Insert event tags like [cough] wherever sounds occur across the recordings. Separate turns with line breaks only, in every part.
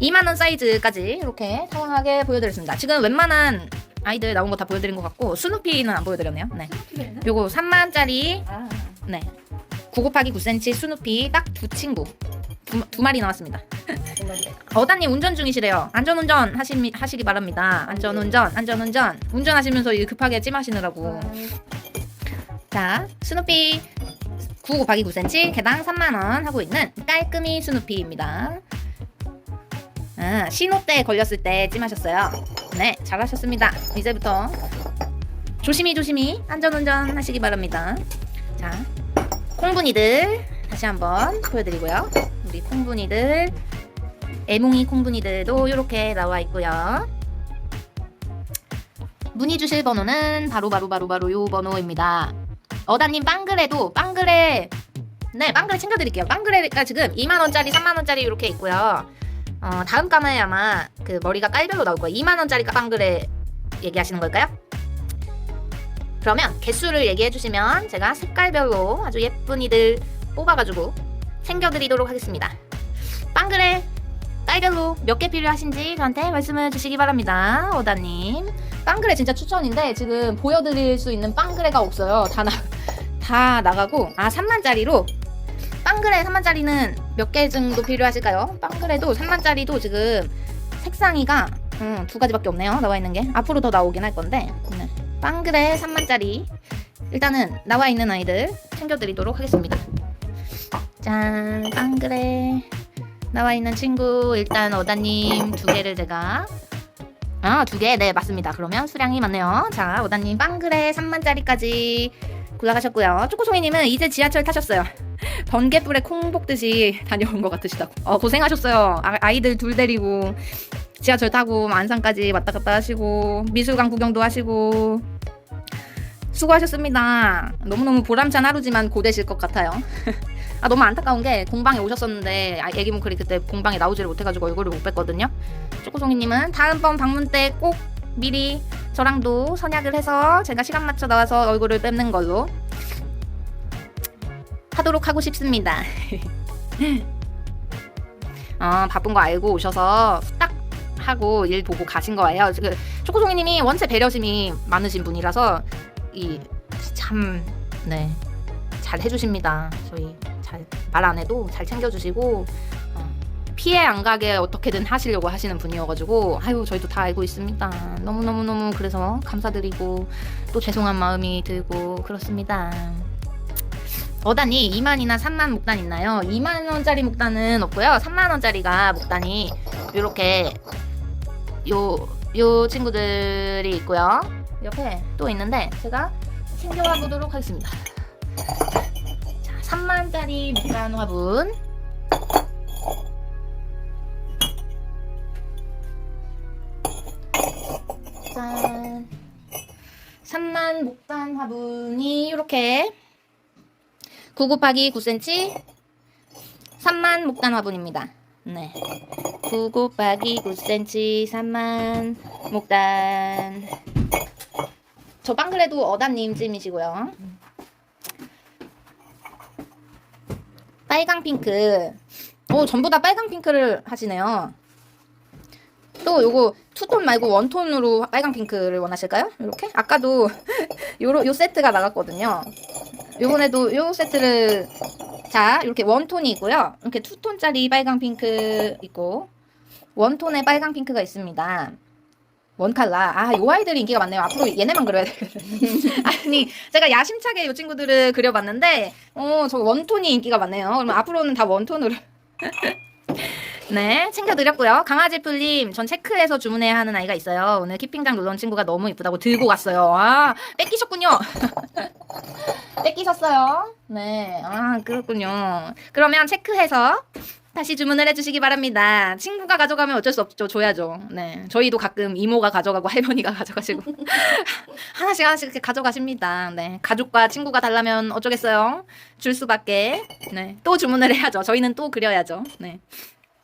2만원 사이즈까지 이렇게 다양하게 보여드렸습니다. 지금 웬만한 아이들 나온 거 다 보여드린 것 같고 스누피는 안 보여드렸네요. 네. 요거 3만원짜리
아,
네. 9 곱하기 9cm 스누피 딱 두 친구. 두, 두 마리 나왔습니다. 어다님 운전 중이시래요. 안전운전 하시, 하시기 바랍니다. 안전운전, 안전운전. 운전하시면서 이 급하게 찜하시느라고. 자, 스누피 9 곱하기 9cm 개당 3만원 하고 있는 깔끔이 스누피입니다. 아, 신호 때 걸렸을 때 찜하셨어요. 네, 잘하셨습니다. 이제부터 조심히 조심히 안전운전 하시기 바랍니다. 자, 콩분이들 다시 한번 보여드리고요. 우리 콩분이들 애몽이 콩분이들도 이렇게 나와 있고요. 문의 주실 번호는 바로 바로 바로 바로 요 번호입니다. 어다님 빵그레도 빵그레 네 빵그레 챙겨드릴게요. 빵그레가 지금 2만 원짜리, 3만 원짜리 이렇게 있고요. 어, 다음 까마에 아마 그 머리가 깔별로 나올 거예요. 2만 원짜리 빵그레 얘기하시는 걸까요? 그러면 개수를 얘기해 주시면 제가 색깔별로 아주 예쁜 이들 뽑아가지고 챙겨드리도록 하겠습니다. 빵그레 깔별로 몇 개 필요하신지 저한테 말씀을 주시기 바랍니다. 오다님. 빵그레 진짜 추천인데 지금 보여드릴 수 있는 빵그레가 없어요. 다, 나, 다 나가고 아 3만짜리로 빵그레 3만짜리는 몇 개 정도 필요하실까요? 빵그레도 3만짜리도 지금 색상이가 음, 두 가지밖에 없네요. 나와 있는 게 앞으로 더 나오긴 할 건데 네. 빵그레 3만짜리 일단은 나와 있는 아이들 챙겨드리도록 하겠습니다. 짠 빵그레 나와 있는 친구 일단 어다님 두 개를 제가 아 두 개 네 맞습니다 그러면 수량이 맞네요 자 어다님 빵그레 3만짜리까지 골라가셨고요. 초코송이님은 이제 지하철 타셨어요. [laughs] 번개불에 콩 볶듯이 다녀온 것 같으시다고. 어 고생하셨어요. 아, 아이들 둘 데리고 지하철 타고 안산까지 왔다 갔다 하시고 미술관 구경도 하시고 수고하셨습니다. 너무너무 보람찬 하루지만 고되실 것 같아요. [laughs] 아 너무 안타까운 게 공방에 오셨었는데 아, 애기 몽클이 그때 공방에 나오지를 못해가지고 얼굴을 못 뵀거든요. 초코송이님은 다음번 방문 때 꼭 미리 저랑도 선약을 해서 제가 시간 맞춰 나와서 얼굴을 뵙는 걸로 하도록 하고 싶습니다. [laughs] 어, 바쁜 거 알고 오셔서 후딱 하고 일 보고 가신 거예요. 그 초코송이님이 원체 배려심이 많으신 분이라서 이 참 네. 잘 해주십니다. 저희 잘 말 안 해도 잘 챙겨주시고 어, 피해 안 가게 어떻게든 하시려고 하시는 분이어가지고 아유 저희도 다 알고 있습니다. 너무 너무 너무 그래서 감사드리고 또 죄송한 마음이 들고 그렇습니다. 어단이 2만이나 3만 목단 있나요? 2만 원짜리 목단은 없고요. 3만 원짜리가 목단이 이렇게 요 요 친구들이 있고요. 옆에 또 있는데 제가 챙겨와 보도록 하겠습니다. 자, 3만짜리 목단 화분. 3만 목단 화분이 이렇게 9 곱하기 9cm 3만 목단 화분입니다. 네. 9 곱하기 9cm 3만 목단 저 빵그레도 어담님 찜이시고요. 빨강 핑크. 오, 전부 다 빨강 핑크를 하시네요. 또 요거 투톤 말고 원톤으로 빨강 핑크를 원하실까요? 이렇게? 아까도 [laughs] 요로 요 세트가 나갔거든요. 요번에도 요 세트를 자, 이렇게 원톤이 있고요. 이렇게 투톤짜리 빨강 핑크 있고 원톤의 빨강 핑크가 있습니다. 원칼라. 아, 요 아이들이 인기가 많네요. 앞으로 얘네만 그려야 되거든요. [laughs] 아니, 제가 야심차게 요 친구들을 그려봤는데, 어, 저 원톤이 인기가 많네요. 그러면 앞으로는 다 원톤으로. [laughs] 네, 챙겨드렸고요. 강아지 풀님, 전 체크해서 주문해야 하는 아이가 있어요. 오늘 키핑장 놀러 온 친구가 너무 이쁘다고 들고 갔어요. 아, 뺏기셨군요. [laughs] 뺏기셨어요. 네, 아, 그렇군요. 그러면 체크해서 다시 주문을 해주시기 바랍니다. 친구가 가져가면 어쩔 수 없죠. 줘야죠. 네. 저희도 가끔 이모가 가져가고 할머니가 [laughs] 가져가시고. [laughs] 하나씩 하나씩 이렇게 가져가십니다. 네. 가족과 친구가 달라면 어쩌겠어요. 줄 수밖에. 네. 또 주문을 해야죠. 저희는 또 그려야죠. 네.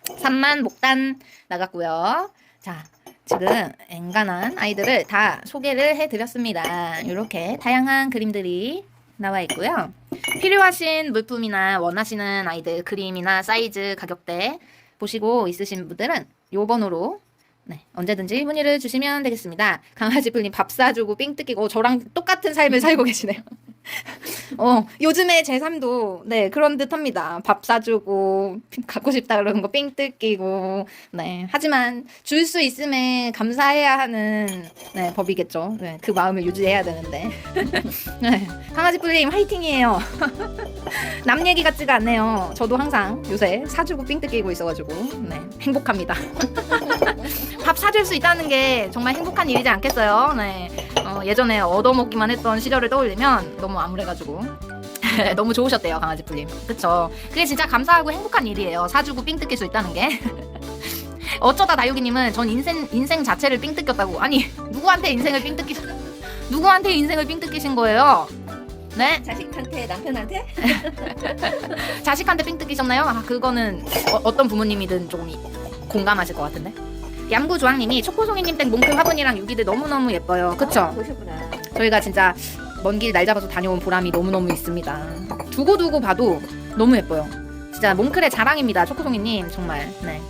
3만 목단 나갔고요. 자, 지금 앵간한 아이들을 다 소개를 해드렸습니다. 이렇게 다양한 그림들이 나와 있고요. 필요하신 물품이나 원하시는 아이들 그림이나 사이즈 가격대 보시고 있으신 분들은 요 번호로 네, 언제든지 문의를 주시면 되겠습니다. 강아지 풀님 밥 사주고 삥 뜯기고 어, 저랑 똑같은 삶을 살고 계시네요. [laughs] [laughs] 어, 요즘에 제 삶도 네, 그런 듯 합니다. 밥 사주고 [laughs] 갖고 싶다 그러는 거 삥 뜯기고 네. 하지만 줄 수 있음에 감사해야 하는 네, 법이겠죠. 네, 그 마음을 유지해야 되는데. [laughs] 네, 강아지 풀님 화이팅이에요. 남 얘기 같지가 않네요. 저도 항상 요새 사주고 삥 뜯기고 있어가지고 네, 행복합니다. 밥 사줄 수 있다는 게 정말 행복한 일이지 않겠어요? 네. 어, 예전에 얻어먹기만 했던 시절을 떠올리면 너무 암울해가지고. [laughs] 너무 좋으셨대요, 강아지 풀님. 그쵸. 그게 진짜 감사하고 행복한 일이에요. 사주고 삥 뜯길 수 있다는 게. [laughs] 어쩌다 다육이님은 전 인생, 인생 자체를 삥 뜯겼다고. 아니, 누구한테 인생을 삥 뜯기, 누구한테 인생을 삥 뜯기신 거예요? 네?
자식한테 남편한테 [laughs]
자식한테 삥 뜯기셨나요? 아, 그거는 어, 떤 부모님이든 조금 이- 공감하실 것 같은데. 얌구 조항님이 초코송이님 댁 몽크 화분이랑 유기들 너무너무 예뻐요. 그쵸?
보셨구나.
저희가 진짜 먼 길 날 잡아서 다녀온 보람이 너무너무 있습니다. 두고두고 봐도 너무 예뻐요. 진짜 몽클의 자랑입니다. 초코송이님 정말. 네.